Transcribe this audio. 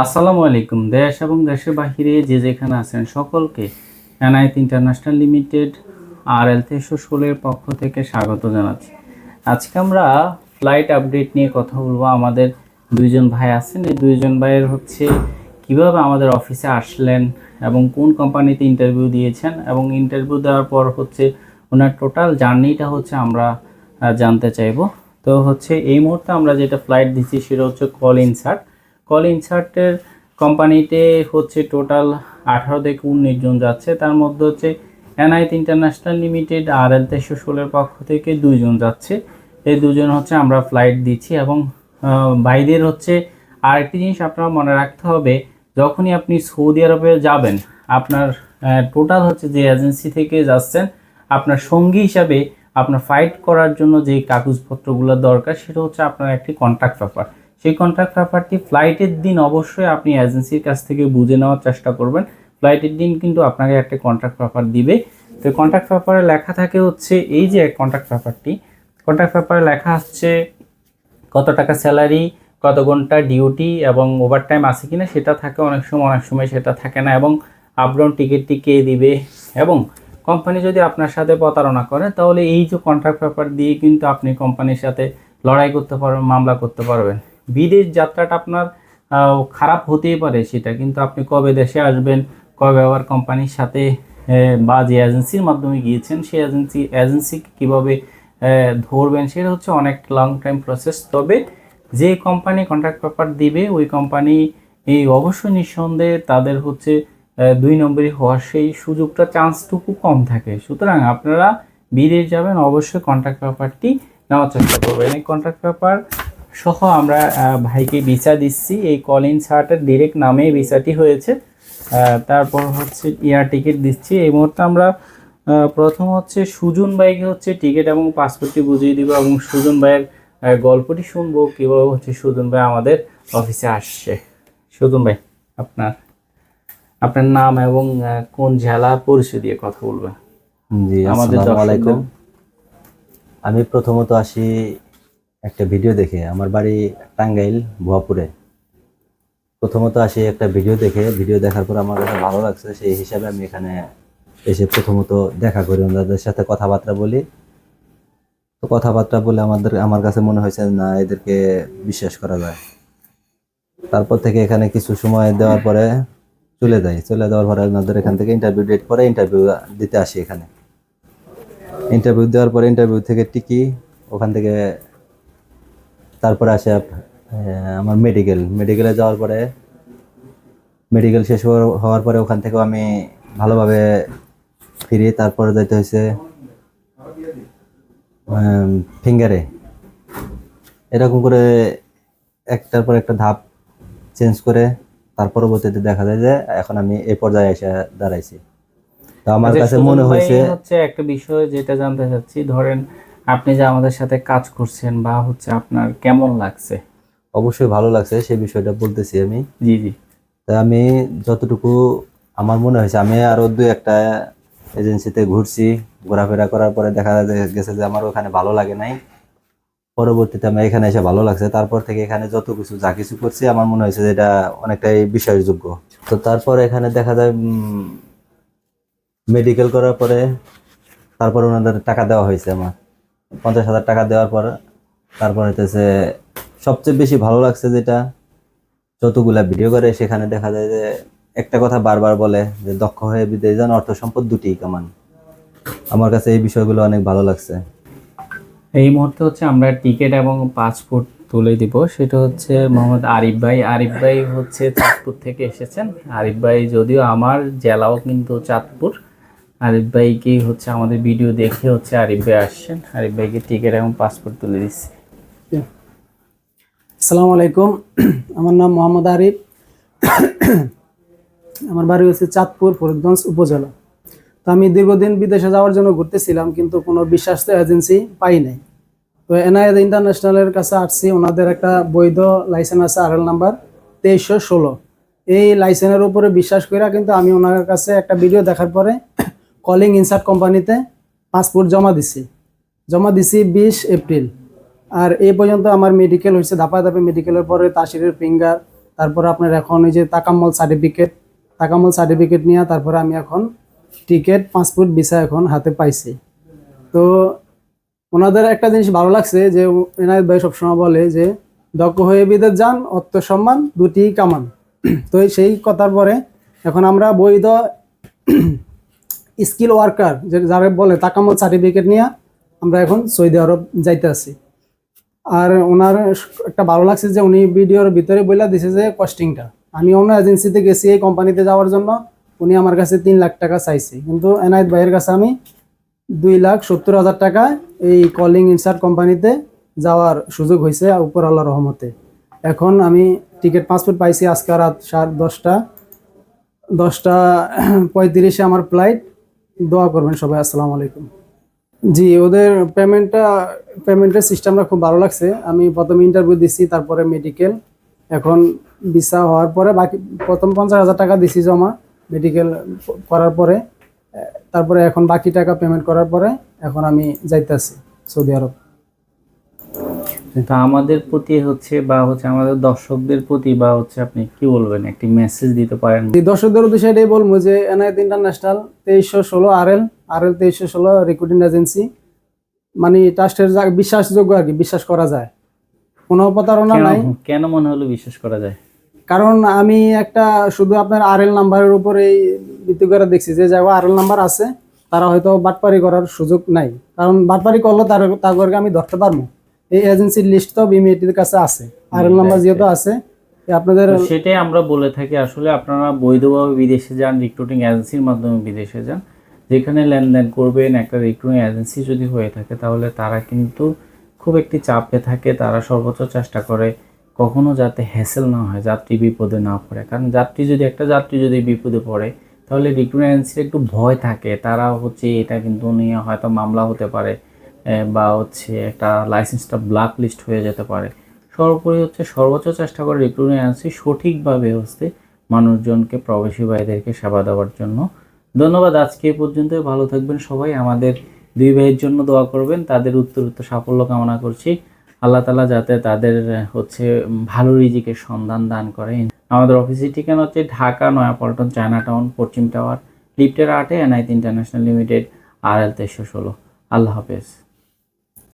আসসালামু আলাইকুম। দেশ এবং দেশের বাহিরে যে যেখানে আছেন সকলকে এনআইট ইন্টারন্যাশনাল লিমিটেড আর এল তেইশশো ষোলোর পক্ষ থেকে স্বাগত জানাচ্ছি। আজকে আমরা ফ্লাইট আপডেট নিয়ে কথা বলব। আমাদের দুইজন ভাই আছেন। এই দুইজন ভাইয়ের হচ্ছে কীভাবে আমাদের অফিসে আসলেন এবং কোন কোম্পানিতে ইন্টারভিউ দিয়েছেন এবং ইন্টারভিউ দেওয়ার পর হচ্ছে ওনার টোটাল জার্নিটা হচ্ছে আমরা জানতে চাইব। তো হচ্ছে এই মুহূর্তে আমরা যেটা ফ্লাইট দিচ্ছি সেটা হচ্ছে কল ইনসার্ট কল ইনসার্টের কোম্পানিতে হচ্ছে টোটাল আঠারো থেকে উনিশ জন যাচ্ছে। তার মধ্যে হচ্ছে এনআইট ইন্টারন্যাশনাল লিমিটেড আর এল তেইশশো ষোলোর পক্ষ থেকে দুইজন যাচ্ছে। এই দুজন হচ্ছে আমরা ফ্লাইট দিচ্ছি এবং ভাইদের হচ্ছে আরেকটি জিনিস আপনারা মনে রাখতে হবে, যখনই আপনি সৌদি আরবে যাবেন, আপনার টোটাল হচ্ছে যে এজেন্সি থেকে যাচ্ছেন, আপনার সঙ্গী হিসাবে আপনার ফাইট করার জন্য যে কাগজপত্রগুলো দরকার, সেটা হচ্ছে আপনার একটি কন্ট্রাক্ট পেপার। সেই কন্ট্রাক্ট পেপারটি ফ্লাইটের দিন অবশ্যই আপনি এজেন্সির কাছ থেকে বুঝে নেওয়ার চেষ্টা করবেন। ফ্লাইটের দিন কিন্তু আপনাকে একটা কন্ট্রাক্ট পেপার দিবে। তো কন্ট্রাক্ট পেপারে লেখা থাকে হচ্ছে এই যে কন্ট্রাক্ট পেপারটি কন্ট্রাক্ট পেপারে লেখা হচ্ছে কত টাকা স্যালারি কত ঘণ্টা ডিউটি এবং ওভারটাইম আছে কিনা সেটা থাকে অনেক সময় অনেক সময় সেটা থাকে না এবং আপডাউন টিকিটটি কে দিবে এবং কোম্পানি যদি আপনার সাথে প্রতারণা করে তাহলে এই যে কন্ট্রাক্ট পেপার দিয়ে কিন্তু আপনি কোম্পানির সাথে লড়াই করতে পারবেন, মামলা করতে পারবেন। বিদেশ যাত্রাটা আপনার খারাপ হতেই পারে সেটা। কিন্তু আপনি কবে দেশে আসবেন, কবে আবার কোম্পানির সাথে বা যে এজেন্সির মাধ্যমে গিয়েছেন, সেই এজেন্সি এজেন্সিকে কীভাবে ধরবেন, সেটা হচ্ছে অনেক লং টাইম প্রসেস তবে যে কোম্পানি কন্ট্রাক্ট পেপার দিবে, ওই কোম্পানি এই অবশ্যই নিঃসন্দেহে তাদের হচ্ছে দুই নম্বরই হওয়ার সেই সুযোগটা চান্সটুকু কম থাকে। সুতরাং আপনারা বিদেশ যাবেন, অবশ্যই কন্ট্রাক্ট পেপারটি নেওয়ার চেষ্টা করবেন। এই কন্ট্রাক্ট পেপার সহ আমরা ভাইকে ভিসা দিচ্ছি। এই কলিন শার্টের ডিরেক্ট নামেই ভিসাটি হয়েছে। তারপর হচ্ছে এয়ার টিকিট দিচ্ছি। এই মুহূর্তে আমরা প্রথম হচ্ছে সুজন ভাইকে হচ্ছে টিকিট এবং পাসপোর্টটি বুঝিয়ে দিব এবং সুজন ভাইয়ের গল্পটি শুনব। কীভাবে হচ্ছে সুজন ভাই আমাদের অফিসে আসছে। সুজন ভাই আপনার আপনার নাম এবং কোন জেলা পরিচয় দিয়ে কথা বলবেন? জি আমাদের আসসালামু আলাইকুম। আমি প্রথমত আসি একটা ভিডিও দেখে আমার বাড়ি টাঙ্গাইল, ভুয়াপুরে। প্রথমত আসি একটা ভিডিও দেখে, ভিডিও দেখার পর আমার কাছে ভালো লাগছে, সেই হিসাবে আমি এখানে এসে প্রথমত দেখা করি, ওনাদের সাথে কথাবার্তা বলি। তো কথাবার্তা বলে আমাদের, আমার কাছে মনে হয়েছে না, এদেরকে বিশ্বাস করা যায়। তারপর থেকে এখানে কিছু সময় দেওয়ার পরে চলে যাই। চলে যাওয়ার পরে ওনাদের এখান থেকে ইন্টারভিউ ডেট করে ইন্টারভিউ দিতে আসি এখানে। ইন্টারভিউ দেওয়ার পরে ইন্টারভিউ থেকে টিকি, ওখান থেকে তারপরে আসে আমার মেডিকেল মেডিকেলে যাওয়ার পরে মেডিকেল শেষ হওয়ার- পরে ওখান থেকেও আমি ভালোভাবে ফিরি। তারপরে যাইতে হয়েছে ফিঙ্গারে এরকম করে একটার পর একটা ধাপ চেঞ্জ করে তার পরবর্তীতে দেখা যায় যে এখন আমি এই পর্যায়ে এসে দাঁড়াইছি। তো আমার আচ্ছা, কাছে মনে হয়েছে হচ্ছে একটা বিষয় যেটা জানতে চাচ্ছি। ধরেন আপনি যে আমাদের সাথে কাজ করছেন বা হচ্ছে আপনার কেমন লাগছে? অবশ্যই ভালো লাগছে সেই বিষয়টা বলতেছি আমি। জি জি। তা আমি যতটুকু আমার মনে হয়েছে আমি আরও দুই একটা এজেন্সিতে ঘুরছি ঘোরাফেরা করার পরে দেখা গেছে যে আমার ওখানে ভালো লাগে নাই। পরবর্তীতে আমি এখানে এসে ভালো লাগছে তারপর থেকে এখানে যত কিছু যা কিছু করছি আমার মনে হয়েছে যে এটা অনেকটাই বিশ্বাসযোগ্য তো তারপর এখানে দেখা যায় মেডিকেল করার পরে তারপর ওনাদের টাকা দেওয়া হয়েছে আমার। পঞ্চাশ হাজার টাকা দেওয়ার পর তারপর হইতেছে, সবচেয়ে বেশি ভালো লাগছে যেটা, যতগুলা ভিডিও করে, সেখানে দেখা যায় যে একটা কথা বারবার বলে যে, দক্ষ হয়ে বিদেশ যান, অর্থ সম্পদ দুটি কামান। আমার কাছে এই বিষয়গুলো অনেক ভালো লাগছে। এই মুহূর্তে হচ্ছে আমরা টিকিট এবং পাসপোর্ট তুলে দিব। সেটা হচ্ছে মোহাম্মদ আরিফ ভাই। আরিফ ভাই হচ্ছে চাঁদপুর থেকে এসেছেন। আরিফ ভাই, যদিও আমার জেলাও কিন্তু চাঁদপুর। আরিফ ভাইকে হচ্ছে আমাদের ভিডিও দেখে হচ্ছে আরিফ ভাই আসছেন। আরিফ ভাইকে টিকিট এবং পাসপোর্ট তুলে দিচ্ছি। আসসালামু আলাইকুম। আমার নাম মোহাম্মদ আরিফ। আমার বাড়ি হচ্ছে চাঁদপুর, ফরিদগঞ্জ উপজেলা। তো আমি দীর্ঘদিন বিদেশে যাওয়ার জন্য ঘুরতেছিলাম, কিন্তু কোনো বিশ্বাস্ত এজেন্সি পাই নাই। তো এনআইএ ইন্টারন্যাশনালের কাছে আসছি। ওনাদের একটা বৈধ লাইসেন্স আছে আরএল নাম্বার তেইশশো ষোলো। এই লাইসেন্সের উপরে বিশ্বাস করে কিন্তু আমি ওনার কাছে একটা ভিডিও দেখার পরে কলিং ইনসার্ট কোম্পানিতে পাসপোর্ট জমা দিছি। জমা দিছি বিশ এপ্রিল। আর এই পর্যন্ত আমার মেডিকেল হয়েছে, ধাপা ধাপে মেডিকেলের পরে তাসিরের ফিঙ্গার তারপর আপনার এখন এই যে তাকাম্মল সার্টিফিকেট তাকাম্মল সার্টিফিকেট নিয়ে তারপরে আমি এখন টিকিট পাসপোর্ট ভিসা এখন হাতে পাইছি। তো ওনাদের একটা জিনিস ভালো লাগছে যে এনায়ত ভাই সবসময় বলে যে, দক্ষ হয়ে বিদেশ যান, অর্থ সম্মান দুটি কামান। তো সেই কথার পরে এখন আমরা বৈধ স্কিল ওয়ার্কার যারা বলে তাকামত সার্টিফিকেট নিয়ে আমরা এখন সৌদি আরব যাইতে আছি। আর ওনার একটা ভালো লাগছে যে উনি ভিডিওর ভিতরে বলে দিছে যে কস্টিংটা। আমি অন্য এজেন্সিতে গেছি এই কোম্পানিতে যাওয়ার জন্য, উনি আমার কাছে তিন লাখ টাকা চাইছে। কিন্তু এনায়েত ভাইয়ের কাছে আমি দুই লাখ সত্তর হাজার টাকা এই কলিং ইনসার্ট কোম্পানিতে যাওয়ার সুযোগ হয়েছে উপর আল্লাহ রহমতে। এখন আমি টিকিট পাসপোর্ট পাইছি আজকে রাত সাত দশটা দশটা পঁয়ত্রিশে আমার ফ্লাইট দোয়া করবেন সবাই, আসসালামু আলাইকুম। জি, ওদের পেমেন্টটা পেমেন্টের সিস্টেমটা খুব ভালো লাগছে। আমি প্রথমে ইন্টারভিউ দিছি, তারপরে মেডিকেল এখন ভিসা হওয়ার পরে বাকি, প্রথম পঞ্চাশ হাজার টাকা দিছি জমা মেডিকেল করার পরে। তারপরে এখন বাকি টাকা পেমেন্ট করার পরে এখন আমি যাইতেছি সৌদি আরব। তো আমাদের প্রতি হচ্ছে বা হচ্ছে আমাদের দর্শকদের প্রতি বা হচ্ছে আপনি কি বলবেন? একটি মেসেজ দিতে পারেন। দর্শকদের উদ্দেশ্যে এটাই বলব যে এনআইএত ইন্টারন্যাশনাল তেইশশো ষোলো আর এল আর এল তেইশশো ষোলো রিক্রুটিং এজেন্সি মানে ট্রাস্টের যা- বিশ্বাসযোগ্য আর কি বিশ্বাস করা যায়। কোনো প্রতারণা নাই। কেন- মনে হলো বিশ্বাস করা যায়? কারণ আমি একটা শুধু আপনার আর এল নাম্বারের উপরেই ভিত্তি করে দেখছি যে জায়গা আর এল নাম্বার আছে তারা হয়তো বাটপারি করার সুযোগ নাই। কারণ বাটপারি করলে তার তাদেরকে আমি ধরতে পারব। এই এজেন্সির লিস্ট তো বিমিটির কাছে আছে। আর নাম্বার যেহেতু আছে আপনাদের সেটাই আমরা বলে থাকি আসলে আপনারা বৈধভাবে বিদেশে যান রিক্রুটিং এজেন্সির মাধ্যমে বিদেশে যান। যেখানে লেনদেন করবেন একটা রিক্রুটিং এজেন্সি যদি হয়ে থাকে তাহলে তারা কিন্তু খুব একটি চাপে থাকে তারা সর্বোচ্চ চেষ্টা করে কখনো যাতে হ্যাসেল না হয় যাত্রী বিপদে না পড়ে। কারণ যাত্রী যদি একটা যাত্রী যদি বিপদে পড়ে তাহলে রিক্রুটিং এজেন্সির একটু ভয় থাকে। তারা হচ্ছে এটা কিন্তু নিয়ে হয়তো মামলা হতে পারে। বা হচ্ছে একটা লাইসেন্সটা ব্ল্যাক লিস্ট হয়ে যেতে পারে। সর্বোপরি হচ্ছে সর্বোচ্চ চেষ্টা করে রিক্রুটিং এজেন্সি সঠিকভাবে হচ্ছে মানুষজনকে প্রবাসী ভাইদেরকে সেবা দেওয়ার জন্য। ধন্যবাদ আজকে এ পর্যন্ত ভালো থাকবেন সবাই। আমাদের দুই ভাইয়ের জন্য দোয়া করবেন। তাদের উত্তর উত্তর সাফল্য কামনা করছি। আল্লাহ তালা যাতে তাদের, হচ্ছে, ভালো রিজিকের সন্ধান দান করে। আমাদের অফিসের ঠিকানা হচ্ছে ঢাকা, নয়াপল্টন চায়না টাউন পশ্চিম টাওয়ার, লিফটের আটে এনআইটি ইন্টারন্যাশনাল লিমিটেড আর এল তেইশশো ষোলো। আল্লাহ হাফেজ।